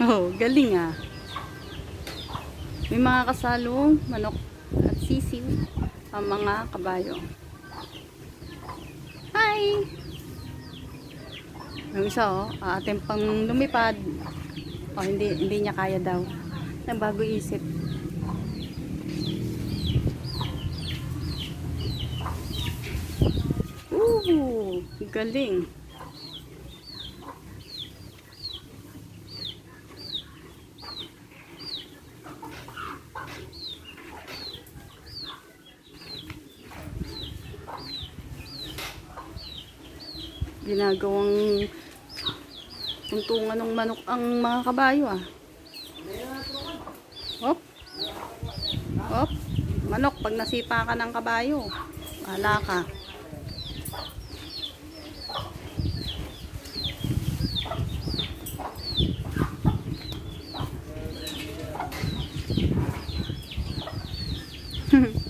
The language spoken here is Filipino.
Oh, galing ah. May mga kasalong manok at sisiw ang mga kabayo. Hi! Yung isa oh, aatin pang lumipad. Oh, hindi, hindi niya kaya daw. Nagbago isip. Ooh, galing. Ginagawang tuntungan ng manok ang mga kabayo ah. Hop. Hop. Manok, pag nasipa ka ng kabayo, wala ka.